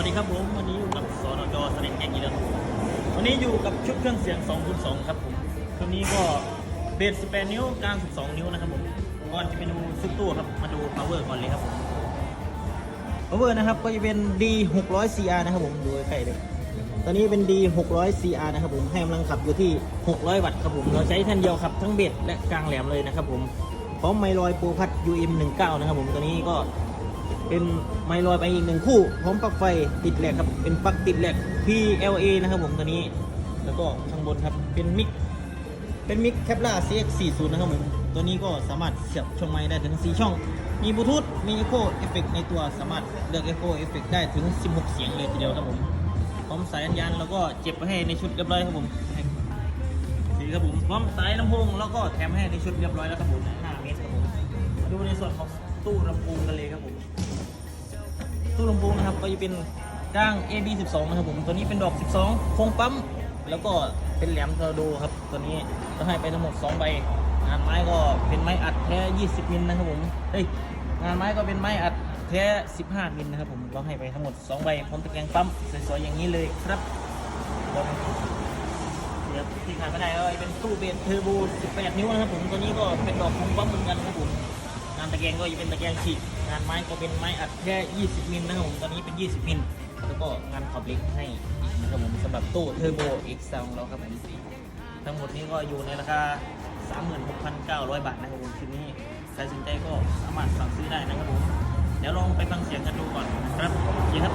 วัสดีครับผม วันนี้อยู่กับสนจสเน็ตแกงยีแล้วครับผมวันนี้อยู่กับชุดเครื่องเสียง2.2ครับผมตัวนี้ก็เบส18 นิ้วกลาง 12 นิ้วนะครับผมก่อนจะไปดูซุปตู้ครับ มาดู power ก่อนเลยครับผม power นะครับก็จะเป็น D 600 CR นะครับผมดูใกล้เลยตอนนี้เป็น D 600 CR นะครับผมให้กำลังขับอยู่ที่ 600 วัตต์ครับผม เราใช้แท่นเดียวขับทั้งเบสและกลางแหลมเลยนะครับผมพร้อมไมลอยโปรพัด UM 19นะครับผมตัวนี้ก็ เป็นไม้ลอยไปอีกหนึ่งคู่ พร้อมปลั๊กไฟติดแหลกครับ เป็นปลั๊กติดแหลก PLA นะครับผมตัวนี้ แล้วก็ข้างบนครับ เป็นมิก เป็นมิกแคปล่า CX40 นะครับผม ตัวนี้ก็สามารถเสียบช่องไม้ได้ถึง 4 ช่อง มีบลูทูธ มี Echo Effect ในตัว สามารถเลือก Echo Effect ได้ถึง 16 เสียงเลยทีเดียวครับผม พร้อมสายสัญญาณแล้วก็เจ็บไว้ให้ในชุดเรียบร้อยครับผมสีครับผม พร้อมสายลำโพงแล้วก็แถมให้ในชุดเรียบร้อยแล้วครับผม5เมตรครับผม ดูในส่วนของตู้ลำโพงกันเลยครับผม ตู้ลำโพงนะครับก็จะเป็นก้าง AB12 นะครับผมตัวนี้เป็นดอก 12 โครงปั๊ม แล้วก็เป็นแหลมทอร์โดครับ ตัวนี้ก็ให้ไปทั้งหมด 2 ใบ งานไม้ก็เป็นไม้อัดแท้ 20 มิลนะครับผมเฮ้ยงานไม้ก็เป็นไม้อัดแท้ 15 มิลนะครับผมเราให้ไปทั้งหมด 2 ใบพร้อมตะแกรงปั๊มสวยๆอย่างนี้เลยครับเดี๋ยวที่ขาดไม่ได้ก็เป็นตู้เบสเทอร์โบ 18 นิ้วนะครับผมตัวนี้ก็เป็นดอกโครงปั๊มเหมือนกันครับผมงานตะแกรงก็จะเป็นตะแกรงฉีก งานไม้ก็เป็นไม้อัดแค่ 20 มิลนะครับผมตอนนี้เป็น 20 มิลแล้วก็งานขอบเล็กให้นะครับผมสำหรับตู้เทอร์โบ X ของเราครับผมทั้งหมดนี้ก็อยู่ในราคา 36,900 บาทนะครับผมชิ้นนี้ใครสนใจก็สามารถสั่งซื้อได้นะครับผมเดี๋ยวลองไปฟังเสียงกันดูก่อนครับโอเคครับ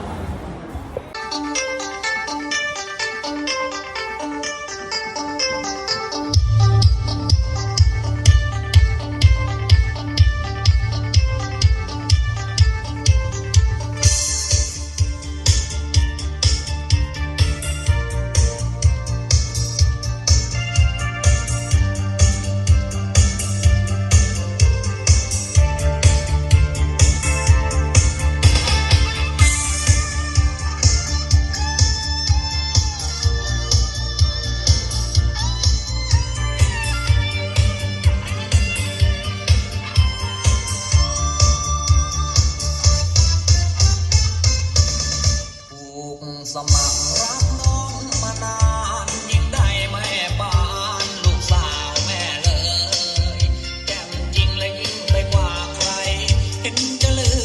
สมัครรับน้องมานานยิ่งได้แม่บ้านลูกสาวแม่เลยแก้มจริงและยิ่งไปกว่าใคร เห็นจะลือ